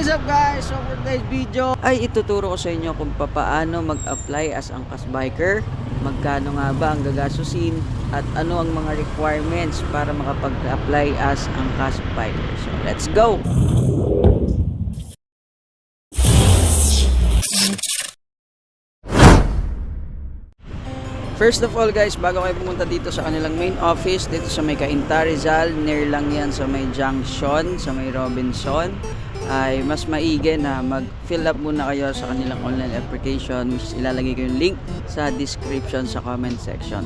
What up guys? So for today's video ay ituturo ko sa inyo kung paano mag-apply as angkas biker magkano nga ba ang gagasusin at ano ang mga requirements para makapag-apply as angkas biker. So let's go! First of all guys, bago kayo pumunta dito sa kanilang main office, dito sa may Cainta Rizal, near lang yan sa may junction, sa may Robinson, ay mas maigi na mag-fill up muna kayo sa kanilang online application which ilalagay ko yung link sa description sa comment section.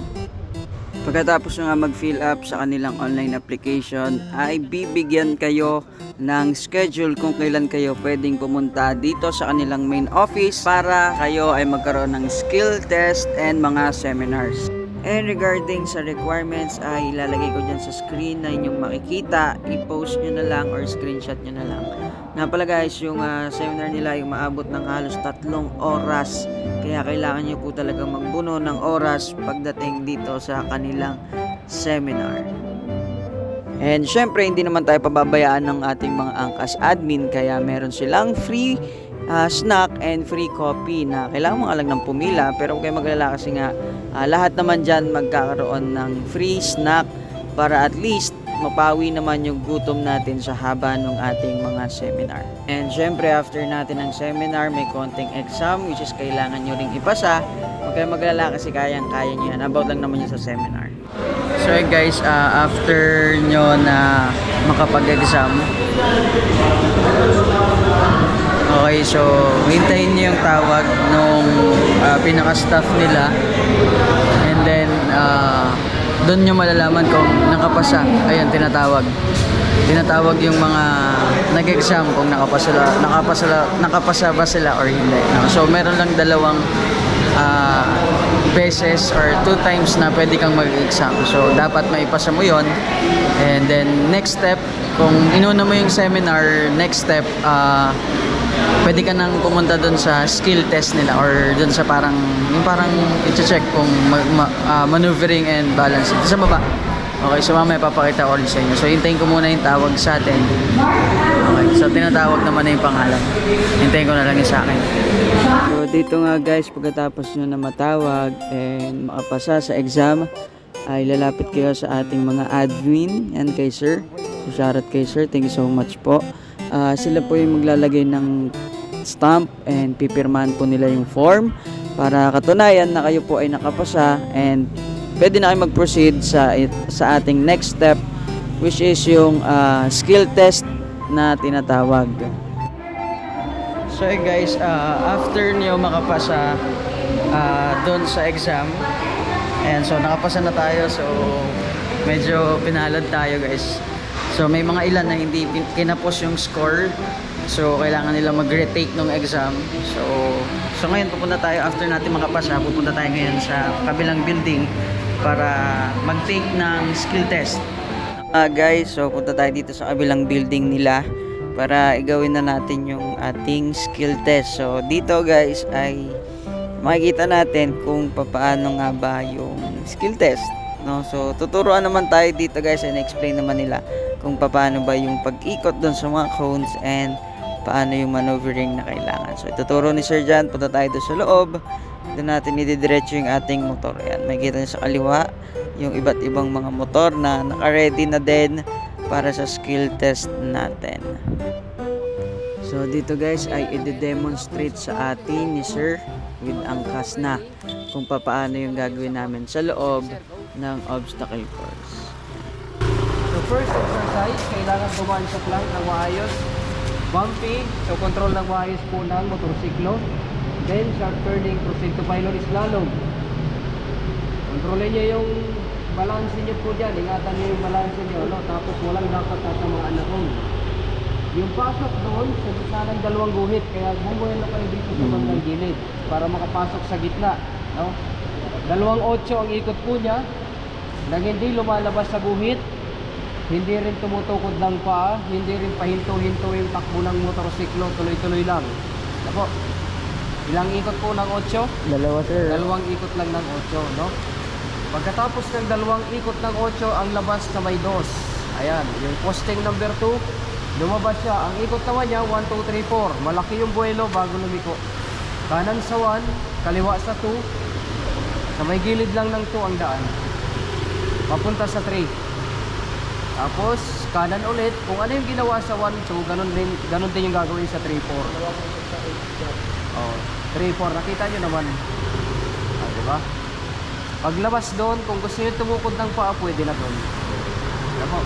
Pagkatapos nga mag-fill up sa kanilang online application ay bibigyan kayo ng schedule kung kailan kayo pwedeng pumunta dito sa kanilang main office para kayo ay magkaroon ng skill test and mga seminars. And regarding sa requirements ay ilalagay ko dyan sa screen na inyong makikita, i-post nyo na lang or screenshot nyo na lang. Nga pala guys, yung ah, seminar nila ay maabot ng halos tatlong oras. Kaya kailangan nyo po talaga magbuno ng oras pagdating dito sa kanilang seminar. And syempre, hindi naman tayo pababayaan ng ating mga angkas admin kaya meron silang free ah, snack and free coffee na kailangan mo nga lang ng pumila pero huwag kayo maglala kasi nga ah, lahat naman dyan magkakaroon ng free snack para at least mapawi naman yung gutom natin sa haba ng ating mga seminar. And syempre, after natin ng seminar, may konting exam which is kailangan nyo ring ipasa. Huwag kayo maglala kasi kayang-kaya nyo yan. About lang naman yun sa seminar. So guys, ah, after nyo na makapag-exam, okay, so hintayin nyo yung tawag nung ah, pinaka-staff nila doon nyo malalaman kung nakapasa. Ayan, tinatawag. Tinatawag yung mga nag-exam kung nakapasa, nakapasa, nakapasa ba sila or hindi. So meron lang dalawang ah, beses or two times na pwede kang mag-exam. So, dapat maipasa mo yon And then, next step, kung inuna mo yung seminar, next step, ah, pwede ka nang pumunta doon sa skill test nila or doon sa parang, yung parang i-check kung ma- ma- ah, maneuvering and balance. Ito sa baba. Okay, so mamaya papakita ko sa inyo. So, hintayin ko muna yung tawag sa atin. Okay, so tinatawag naman na yung pangalan. Hintayin ko na lang yung sa akin. So, dito nga guys, pagkatapos nyo na matawag and makapasa sa exam, ay lalapit kayo sa ating mga admin and kay sir. So, shoutout kay sir. Thank you so much po. Ah, sila po yung maglalagay ng stamp and pipirmahan po nila yung form para katunayan na kayo po ay nakapasa and pwede na kayo mag-proceed sa, sa ating next step which is yung ah, skill test na tinatawag. So eh guys, ah, after niyo makapasa ah, doon sa exam, and so nakapasa na tayo, so medyo pinalad tayo guys. So may mga ilan na hindi kinapos yung score, so kailangan nila mag-retake ng exam. So, so ngayon pupunta tayo, after natin makapasa, pupunta tayo ngayon sa kabilang building para mag-take ng skill test. Ah guys, so punta tayo dito sa kabilang building nila para igawin na natin yung ating skill test. So dito guys ay makikita natin kung papaano nga ba yung skill test. No? So tuturuan naman tayo dito guys and explain naman nila kung paano ba yung pag-ikot doon sa mga cones and paano yung maneuvering na kailangan. So ituturo ni Sir John, punta tayo doon sa loob. Doon natin ididiretso yung ating motor. Yan, makikita niyo sa kaliwa yung iba't ibang mga motor na naka-ready na din para sa skill test natin. So dito guys ay i-demonstrate sa atin ni Sir with angkas na kung paano yung gagawin namin sa loob ng obstacle course. First exercise, kailangan gumaan sa plank ng maayos. Bumping, so control ng maayos po ng motorsiklo. Then sharp turning, proceed to pylon slalom. Kontrolin niyo yung balance niyo po dyan. Ingatan niyo yung balance niyo. No? Tapos walang dapat tatamaan na kong. Yung pasok doon, sa gitna ng dalawang guhit. Kaya bumuhin na kayo dito sa bandang gilid para makapasok sa gitna. No? Dalawang otso ang ikot po niya. Nang hindi lumalabas sa guhit, hindi rin tumutukod ng paa, hindi rin pahinto-hinto yung takbo ng motorsiklo, tuloy-tuloy lang. Ako, ilang ikot po ng 8? Dalawa sir. Dalawang ikot lang ng 8, no? Pagkatapos ng dalawang ikot ng 8, ang labas na may dos. Ayan, yung posting number 2, Lumabas siya. Ang ikot naman niya, 1, 2, 3, 4. Malaki yung buwelo bago lumiko. Kanan sa 1, kaliwa sa 2. Sa may gilid lang ng 2 ang daan. Papunta sa 3. Tapos, kanan ulit. Kung ano yung ginawa sa 1, 2, ganun, rin, ganun din yung gagawin sa 3, 4. Oh, 3, 4. Nakita nyo naman. Ah, di ba? Paglabas doon, kung gusto nyo tumukod ng paa, pwede na doon. Po?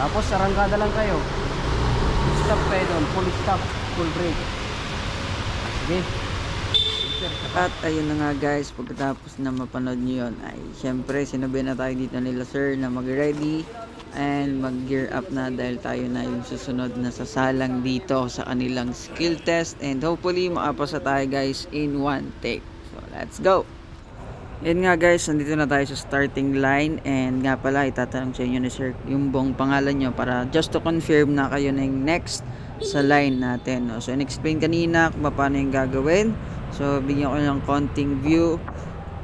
Tapos, sarangkada lang kayo. Stop kayo doon. Full stop. Full brake. Sige. At ayun na nga guys, pagkatapos na mapanood nyo yun, ay syempre sinabi na tayo dito nila sir na mag-ready and mag-gear up na dahil tayo na yung susunod na sasalang dito sa kanilang skill test and hopefully makapasa tayo guys in one take. So let's go! Yan nga guys, nandito na tayo sa starting line and nga pala itatanong sa inyo ni sir yung buong pangalan nyo para just to confirm na kayo na yung next sa line natin. No? So in-explain kanina kung paano yung gagawin. So bigyan ko ng konting view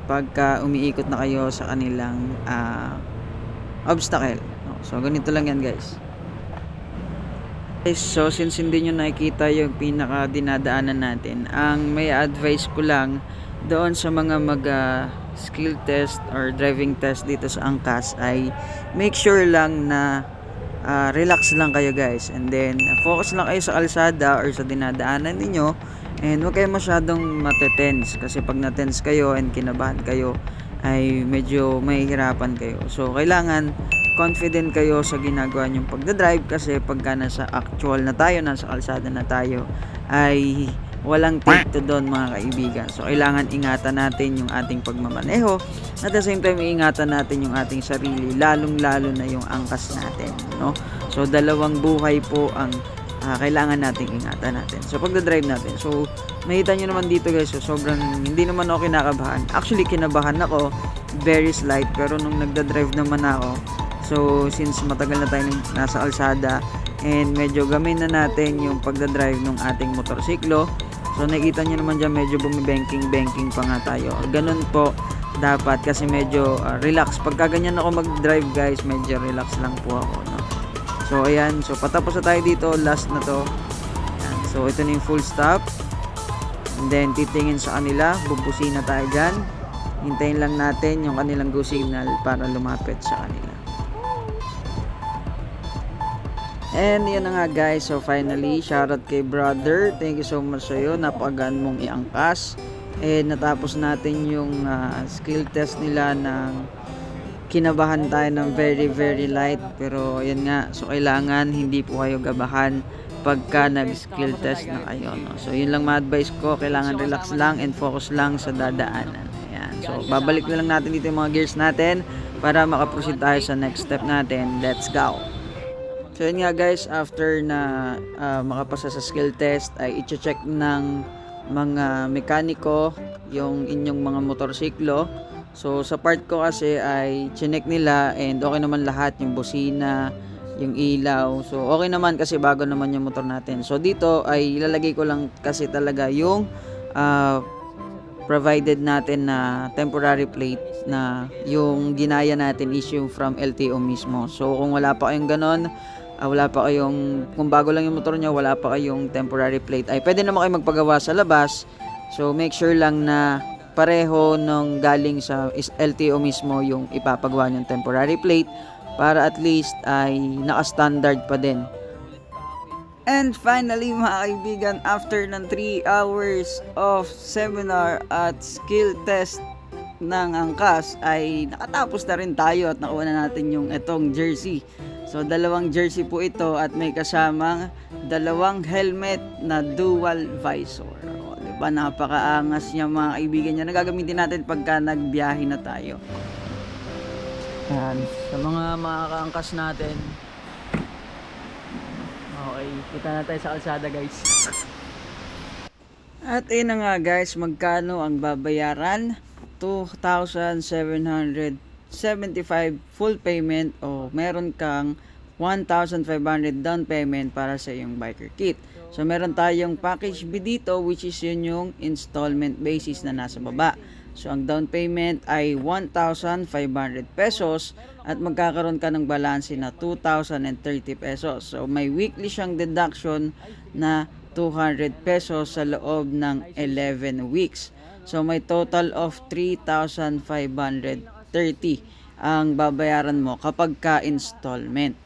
pagka umiikot na kayo sa kanilang ah, obstacle. So ganito lang yan guys. Guys, so since hindi nyo nakikita yung pinaka dinadaanan natin, ang may advice ko lang doon sa mga mag ah, skill test or driving test dito sa Angkas ay make sure lang na ah, relax lang kayo guys and then focus lang kayo sa kalsada or sa dinadaanan ninyo and huwag kayo masyadong matetense kasi pag natense kayo and kinabahan kayo ay medyo mahihirapan kayo so kailangan confident kayo sa ginagawa nyong pagdadrive kasi pagka nasa actual na tayo, nasa kalsada na tayo, ay walang take to doon mga kaibigan. So, kailangan ingatan natin yung ating pagmamaneho. At the same time, ingatan natin yung ating sarili, lalong-lalo na yung angkas natin. No? So, dalawang buhay po ang ah, kailangan nating ingatan natin. So, pagdadrive natin. So, makita nyo naman dito guys, so, sobrang hindi naman ako kinakabahan. Actually, kinabahan ako, very slight. Pero nung nagdadrive naman ako, So, since matagal na tayo nasa kalsada and medyo gamin na natin yung pagdadrive ng ating motorsiklo. So, nakikita nyo naman dyan medyo bumibanking-banking pa nga tayo. Ganun po dapat kasi medyo ah, relax. Pagka ganyan ako mag-drive guys, medyo relax lang po ako. No? So, ayan. So, patapos na tayo dito. Last na to. Ayan. So, ito na yung full stop. And then, titingin sa kanila. Bubusin na tayo dyan. Hintayin lang natin yung kanilang go signal para lumapit sa kanila. And yun na nga guys, so finally, shoutout kay brother. Thank you so much sa'yo, napakagaan mong iangkas. And natapos natin yung ah, skill test nila ng kinabahan tayo ng very very light. Pero yun nga, so kailangan hindi po kayo gabahan pagka nag-skill test na kayo. No? So yun lang ma-advise ko, kailangan relax lang and focus lang sa dadaanan. Ayan. So babalik na lang natin dito yung mga gears natin para makaproceed tayo sa next step natin. Let's go! So yun nga guys, after na ah, makapasa sa skill test ay i-check ng mga mekaniko yung inyong mga motorsiklo. So sa part ko kasi ay chinek nila and okay naman lahat yung busina, yung ilaw. So okay naman kasi bago naman yung motor natin. So dito ay ilalagay ko lang kasi talaga yung ah, provided natin na temporary plate na yung ginaya natin is yung from LTO mismo. So kung wala pa kayong ganon, ah, wala pa kayong, kung bago lang yung motor nyo, wala pa kayong temporary plate, ay pwede naman kayo magpagawa sa labas. So make sure lang na pareho nung galing sa LTO mismo yung ipapagawa yung temporary plate para at least ay naka-standard pa din. And finally mga kaibigan, after ng 3 hours of seminar at skill test ng angkas ay nakatapos na rin tayo at nakuha na natin yung itong jersey. So dalawang jersey po ito at may kasamang dalawang helmet na dual visor. O, di ba napakaangas niya mga kaibigan niya. Nagagamitin natin pagka nagbiyahe na tayo. Yan. Sa mga makakaangkas natin, Okay, kita na tayo sa kalsada guys. At yun na nga guys, magkano ang babayaran? 2,775 full payment o meron kang 1,500 down payment para sa iyong biker kit. So meron tayong package B dito which is yun yung installment basis na nasa baba. So ang down payment ay 1,500 pesos at magkakaroon ka ng balance na 2,030 pesos. So may weekly siyang deduction na 200 pesos sa loob ng 11 weeks. So may total of 3,530 ang babayaran mo kapag ka installment.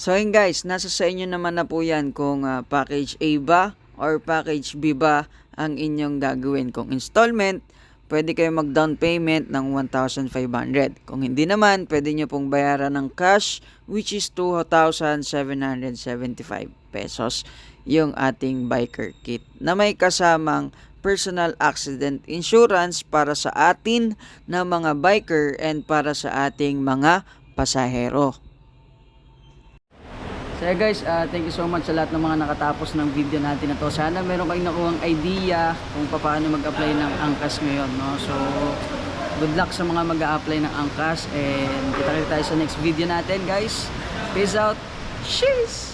So yun guys, nasa sa inyo naman na po yan kung ah, package A ba or package B ba ang inyong gagawin. Kung installment, pwede kayo mag down payment ng 1,500. Kung hindi naman, pwede nyo pong bayaran ng cash which is 2,775 pesos yung ating biker kit na may kasamang personal accident insurance para sa atin na mga biker and para sa ating mga pasahero. So yeah guys, uh, thank you so much sa lahat ng mga nakatapos ng video natin na. Sana meron kayong nakuhang idea kung paano mag-apply ng angkas ngayon. No? So, good luck sa mga mag apply ng angkas and kita-kita tayo sa next video natin guys. Peace out. Cheers!